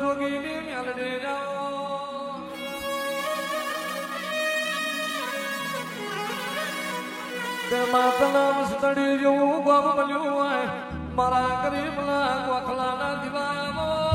જોગીની મેલડી જાઓ તે માતના મસ્તડી જેવું ગામ બન્યું હોય મારા ગરીબના ગોખલાના દીવાનો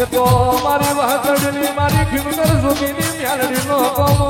કે તો મારી વાતડની મારી ખીમકર સુગીની મ્યાલડી નો કોમો.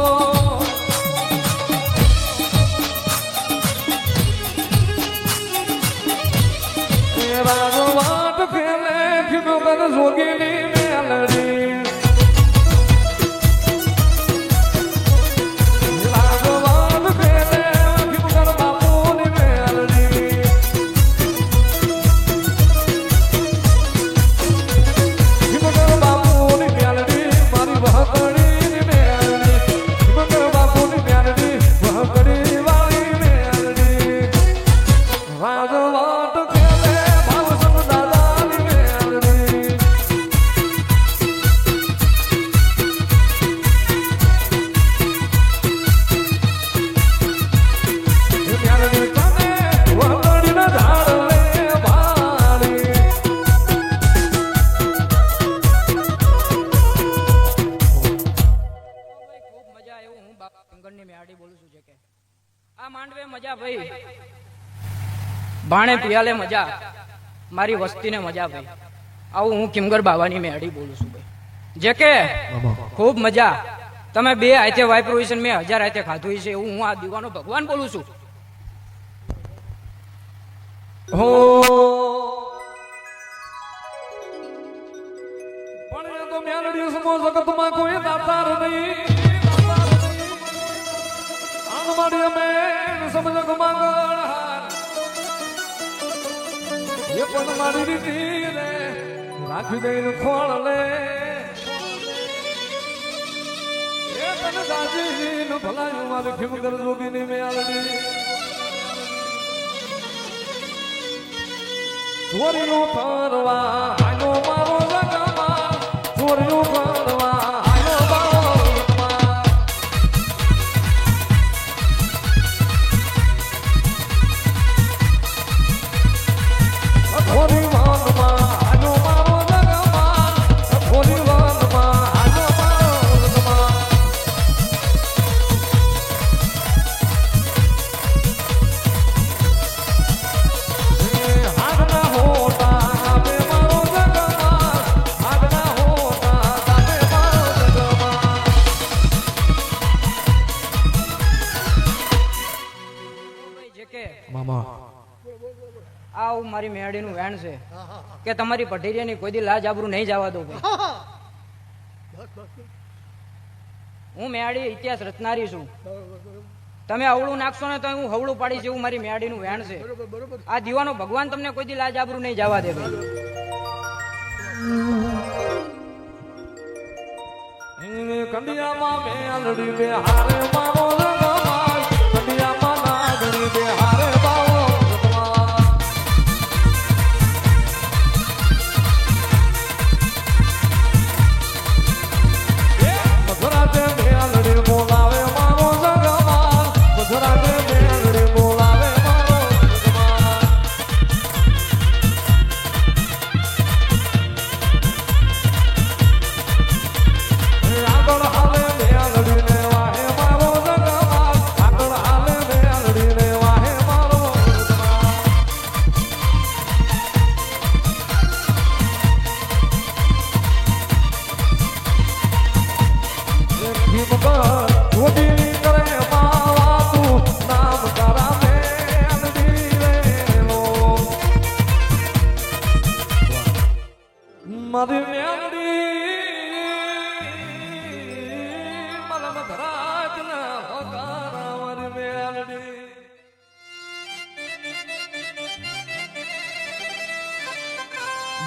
બાપા શંકરની મેહાડી બોલું છું જે કે. આ માંડવે મજા ભાઈ. ભાણે પિયાલે મજા. મારી વસ્તીને મજા ભાઈ. આવું હું કિમગર બાવાની મેહાડી બોલું છું ભાઈ. જે કે ખૂબ મજા. તમે બે હાથે વાપર્યું છે મેં હજાર હાથે ખાધું છે એવું હું આ દીવાનો ભગવાન બોલું છું. હો. પણ એ તો મેલડી સમો જગતમાં કોઈ દાતાર નહીં. મારી રીતિ રે રાખી દઈને ખોળ લે. તને દાજી નું ભલાયું મારી ખીમકર જોગીની મેલડી ચોરીનું કરવા આનો મારો જગમાં ચોરીનું કરવા મામા. આ હું મારી મેહાડીનું વેણ છે. કે તમારી પઢેરિયાની કોઈ દી લાજ આબરૂ નહીં જવા દો હું મેહાડી ઇતિહાસ રચનારી છું. તમે અવળું નાખશો ને તો હું હવળું પાડીશ એવું મારી મેહાડીનું વેણ છે. આ દીવાનો ભગવાન તમને કોઈ દી લાજ આબરૂ નહીં જવા દે ભાઈ. કંડિયામાં મેલડી બે હારે મારો જગમાં કંડિયામાં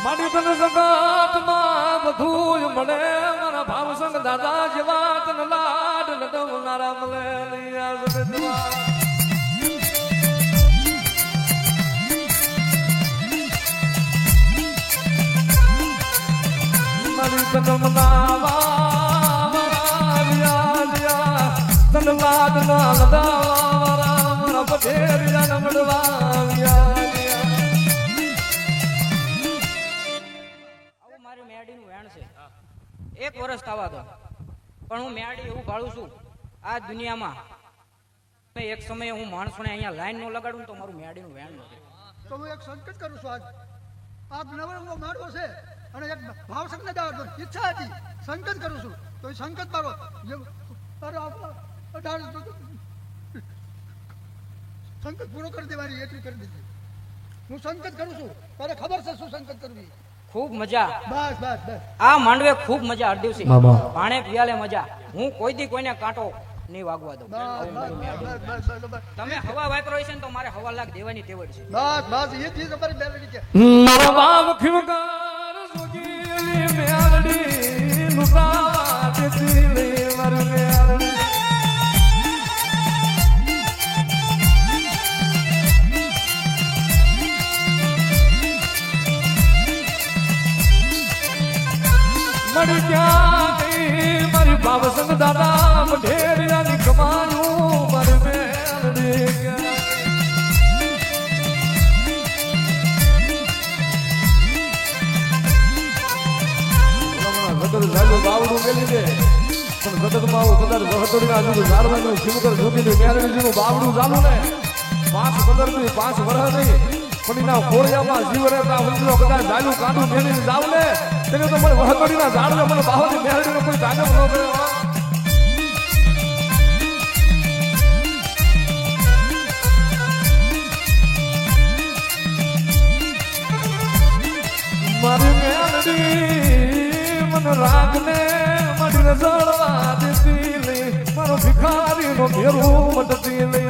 મારી તન સગાતમાં બધું મળે. મારા ભાવ સંગ દાદા જેવા તન લાડ લડવનારા મળે લૈયા જગતમાં. મારી તન લાડ ના લડાવા, મારા મારા પટેરિયા ન વર્ષ થવા દો. પણ હું મેડી એવું ભાળું છું, આ દુનિયામાં. એક સમયે હું માણસોને અહીંયા લાઈન નો લગાડું તો મારું મેડીનું વેણ નથી તો હું એક સંકટ કરું છું આજ. આપ નવરંગો મારવો છે અને એક ભાવ સંકટ દાડો ઈચ્છા હતી. સંકટ કરું છું. તો એ સંકટ મારો. સંકટ પૂરો કરી દેવાની એટલી કરી દીધી. હું સંકટ કરું છું. તારે ખબર છે શું સંકટ કરવી? ખૂબ મજા. બસ બસ બસ. આ માંડવે ખૂબ મજા મામા. પાણે પિયાલે મજા. હું કોઈ દી કોઈને કાંટો નહીં વાગવા દઉં. બસ બસ બસ બસ બસ તમે હવા વાપરો છે ને તો મારે હવા લાખ દેવાની ટેવડ છે. બસ બસ એ ચીજ અમારી મેલડી છે. મારા બાપ ખિમકાર મળી ક્યાં ગઈ મારી બાપ સંગ દાદા મઢેરિયાની કમાયું મારી મેલડી મેલી દે. પણ માં આવું કદાચ વહતોડીના આજુ ઝાડવાનું શિવકર જોગીનું મેરડીનું બાવડું ચાલુ ને. પાંચ પંદરથી પાંચ વર્ષ નહીં. એના ખોળિયામાં જીવ રહેતા વંશનો કદાચ ઝાડુ કાઢું મેળીને જાવ ને તેને તો મને વહતોડીના ઝાડને મને બાહોથી મેરડીનો કોઈ તાગમ ન કરે. મારી મેલડી મને રાગને મારી રઝળવા દેતી મારો ભિખારીનો ઘેરું મટતી લે